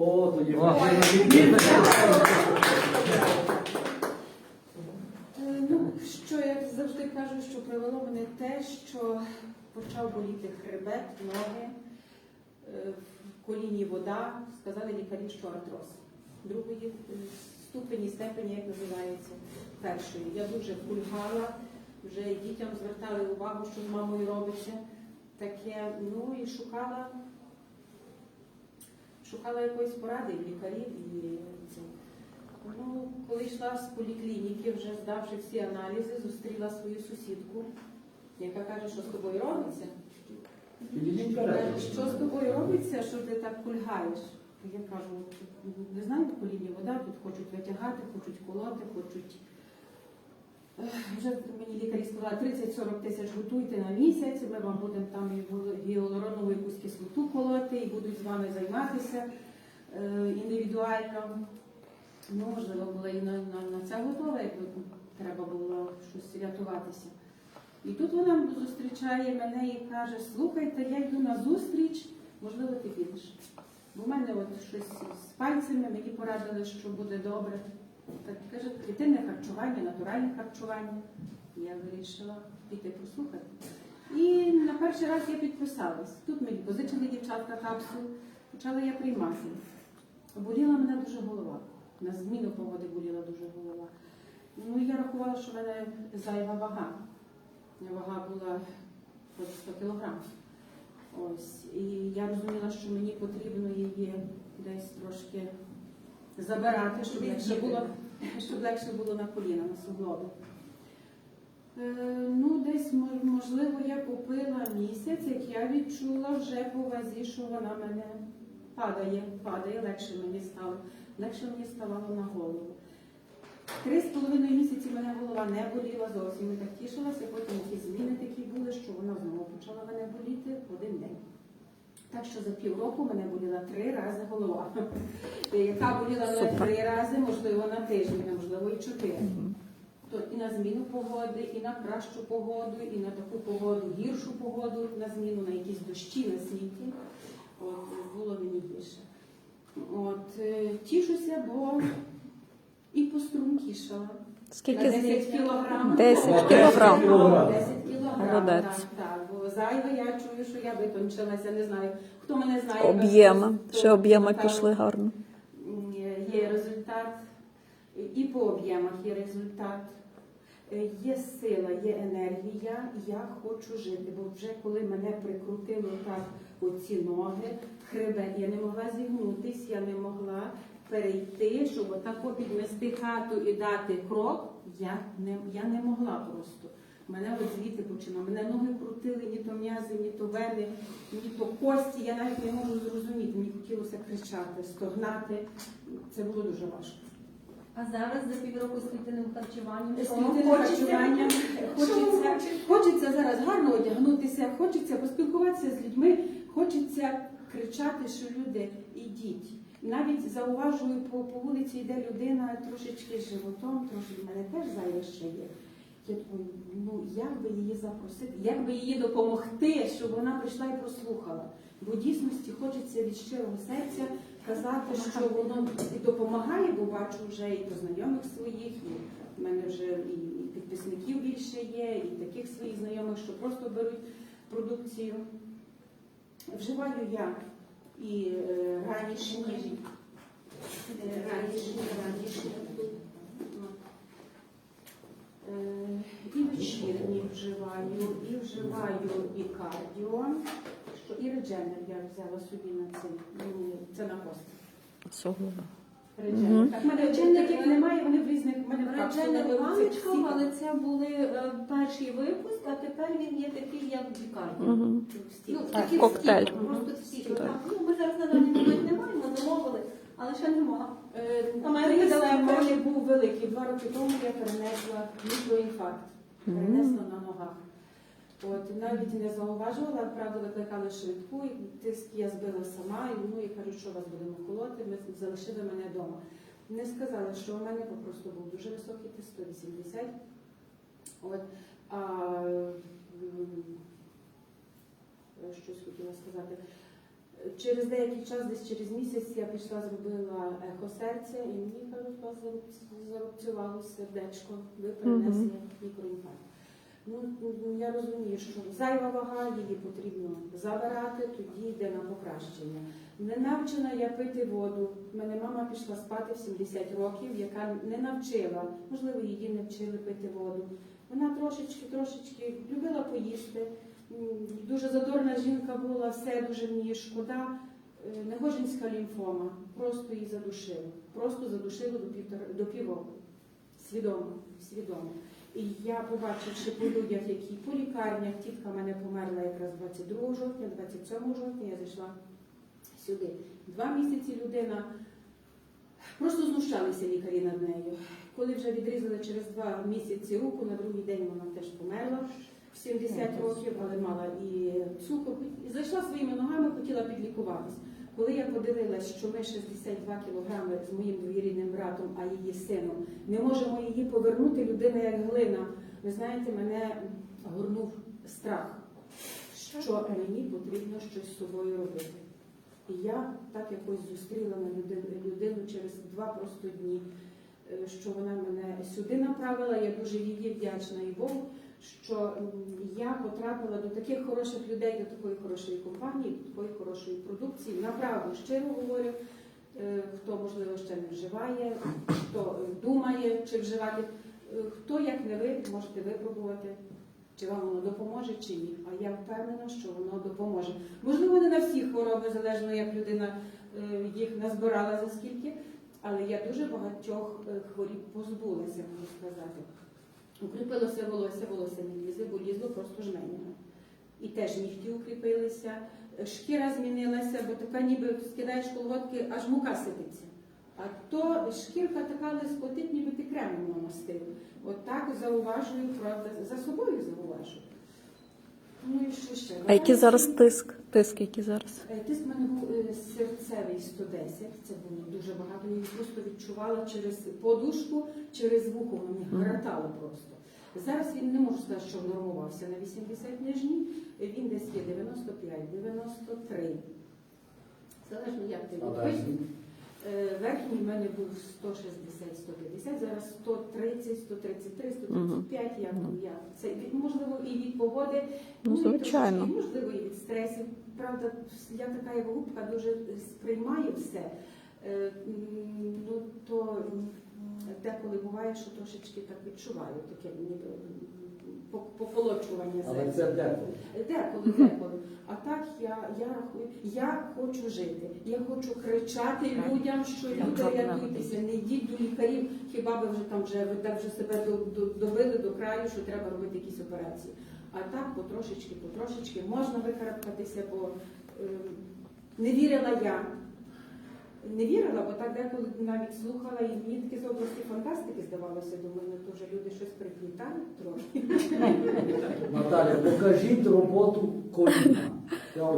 О, тоді Ну, що я завжди кажу, що привело мене те, що почав боліти хребет, ноги, е, в коліні вода, сказали лікарі, що артроз. Другої е, ступені, степені, як називається, першої. Я дуже кульгала, вже дітям звертали увагу, що з мамою робиться. Таке, ну і шукала, шукала якоїсь поради в лікарів і це. Ну, коли йшла з поліклініки, вже здавши всі аналізи, зустріла свою сусідку, яка каже, що з тобою робиться. Каже, що з тобою робиться, що ти так кульгаєш? Я кажу, не знаю, в коліні вода, тут хочуть витягати, хочуть колоти, хочуть. Вже мені лікарі сказали, 30-40 тисяч готуйте на місяць, ми вам будемо там гіалуронову якусь кислоту колоти, і будуть з вами займатися е, індивідуально. Ну, можливо, була і на, на, на це готова, якби треба було щось рятуватися. І тут вона зустрічає мене і каже: слухайте, я йду на зустріч, можливо, ти підеш. Бо в мене от щось з пальцями, мені порадили, що буде добре. Так каже, клітинне харчування, натуральне харчування. Я вирішила піти послухати. І на перший раз я підписалась. Тут мені позичили дівчатка капсул, почала я приймати. Боліла мене дуже голова. На зміну погоди боліла дуже голова. Ну, я рахувала, що в мене зайва вага. Вага була під 100 кілограм. Ось. І я розуміла, що мені потрібно її десь трошки забирати, щоб легше було, щоб легше було на коліна, на суглоби. Е, ну, десь можливо я попила місяць, як я відчула вже по вазі, що вона мене падає, падає, легше мені стало. Легше мені ставало на голову. Три з половиною місяці мене голова не боліла зовсім. Я так тішилася, потім якісь зміни такі були, що вона знову почала мене боліти в один день. Так що за півроку мене боліла три рази голова. Яка боліла мене три рази, можливо, на тиждень, а можливо, і чотири. То і на зміну погоди, і на кращу погоду, і на таку погоду, гіршу погоду, на зміну, на якісь дощі на світі. От, було мені гірше. От, е, тішуся, бо і пострункішала. Скільки На з 10 кілограм. 10 кілограм. кілограм. 10 кілограм, Зайве я чую, що я витончилася, не знаю. Хто мене знає? Об'єми. то- Ще об'єми пішли гарно. Є результат, і по об'ємах є результат. Е, Є сила, є енергія, я хочу жити. Бо вже коли мене прикрутило так оці ноги, хребет, я не могла зігнутись, я не могла перейти, щоб отако підвести хату і дати крок. Я не, я не могла просто. Мене от звідти починало. Мене ноги крутили, ні то м'язи, ні то вени, ні то кості. Я навіть не можу зрозуміти. Мені хотілося кричати, стогнати. Це було дуже важко. А зараз за півроку з клітинним харчуванням. що Спільне хочеться? харчування хочеться, хочеться зараз гарно одягнутися, хочеться поспілкуватися з людьми, хочеться кричати, що люди ідіть. Навіть зауважую, по, по вулиці йде людина трошечки з животом, трошки в мене теж зайве ще є. Я думаю, ну як би її запросити, як би її допомогти, щоб вона прийшла і прослухала. Бо дійсності хочеться від щирого серця казати, що воно і допомагає, бо бачу вже і по знайомих своїх, і в мене вже і підписників більше є, і таких своїх знайомих, що просто беруть продукцію. Вживаю я і е, ранішні, е, ранішні, ранішні. Е, І вечірні вживаю, і вживаю і кардіо, що і редженер я взяла собі на цей, це на пост. Редженер. Так, в мене редженерів немає, вони в різних, в мене в капсулах але це були е, перший випуск, а тепер він є такий, як в лікарні. Мгм. Ну, Так, коктейль. стік, просто стік. Так. Так. Ну, ми зараз на ще нема. Е, мене тиск недалеко. в мене був великий. Два роки тому я перенесла мікроінфаркт. Перенесла на ногах. От, навіть не зауважувала, правда, викликали швидку, і тиск я збила сама, і ну, і кажуть, що вас будемо колоти, ми залишили мене вдома. Не сказали, що у мене просто був дуже високий тиск, 180. От, а, м, щось хотіла сказати. Через деякий час, десь через місяць, я пішла, зробила ехо серця, і мені кажуть, зарубцювало сердечко, ви перенесли мікроінфаркт. Ну, ну, я розумію, що зайва вага, її потрібно забирати, тоді йде на покращення. Не навчена я пити воду. У мене мама пішла спати в 70 років, яка не навчила, можливо, її не вчили пити воду. Вона трошечки, трошечки любила поїсти. Дуже задорна жінка була, все дуже мені шкода. Е, Негожинська лімфома просто її задушило. Просто задушило до півтора до півроку. Свідомо, свідомо. І я, побачивши по людях, які по лікарнях, тітка мене померла якраз 22 жовтня, 27 жовтня, я зайшла сюди. Два місяці людина просто знущалися лікарі над нею. Коли вже відрізали через два місяці руку, на другий день вона теж померла 70 років, але мала і цукор. І зайшла своїми ногами, хотіла підлікуватись. Коли я подивилась, що ми 62 кілограми з моїм двоюрідним братом, а її сином, не можемо її повернути, людина як глина. Ви знаєте, мене горнув страх, що мені потрібно щось з собою робити. І я так якось зустріла на людину, людину через два просто дні, що вона мене сюди направила. Я дуже їй вдячна і Богу, що я потрапила до таких хороших людей, до такої хорошої компанії, до такої хорошої продукції. Направду щиро говорю, е, хто можливо ще не вживає, хто е, думає, чи вживати. Е, Хто, як не ви, можете випробувати, чи вам воно допоможе, чи ні. А я впевнена, що воно допоможе. Можливо, не на всі хвороби, залежно як людина е, їх назбирала за скільки, але я дуже багатьох е, хворіб позбулася, можу сказати. Укріпилося волосся, волосся не лізе, бо лізло просто жменями. І теж нігті укріпилися, е, шкіра змінилася, бо така ніби скидаєш колготки, аж мука сипеться. А то шкірка така лискотить, ніби ти кремом намастив. От так зауважую, правда, за собою зауважую. Ну і що ще? А який зараз тиск? Тиск який зараз? Е, Тиск в мене був е, серцевий 110, це було дуже багато. Я її просто відчувала через подушку, через вухо, мені гратало просто. Зараз він не можу сказати, що нормувався на 80 нижній, він десь є 95, 93. Залежно як ти А верхній? В мене був 160-150, зараз 130, 133, 135. Як я це від- можливо і від погоди, Ну, і можливо, і від стресів. Правда, я така як голубка дуже сприймаю все. Е, Ну то деколи буває, що трошечки так відчуваю таке ніби м, поколочування Але серця. це деколи. Деколи, деколи. А так я, я рахую, я хочу жити. Я хочу кричати людям, що люди рятуйтеся, не йдіть до лікарів, хіба ви вже там вже ви так вже себе до- до- добили до краю, що треба робити якісь операції. А так потрошечки, потрошечки можна викарабкатися, бо е, не вірила я. Не вірила, бо так деколи навіть слухала і мені таке з області фантастики здавалося, думаю, ну то вже люди щось приплітають трохи. Наталя, покажіть роботу коліна.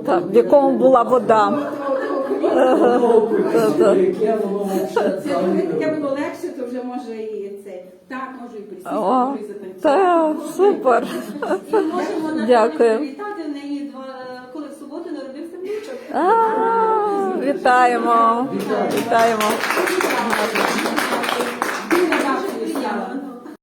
Так, в якому була вода. Яке воно Це таке було легше, то вже може і це. Так, можу і присісти, О, можу і затанцювати. Та супер. І можемо на Дякую. привітати в неї два, коли в суботу народився внучок. А, Вітаємо. Вітаємо.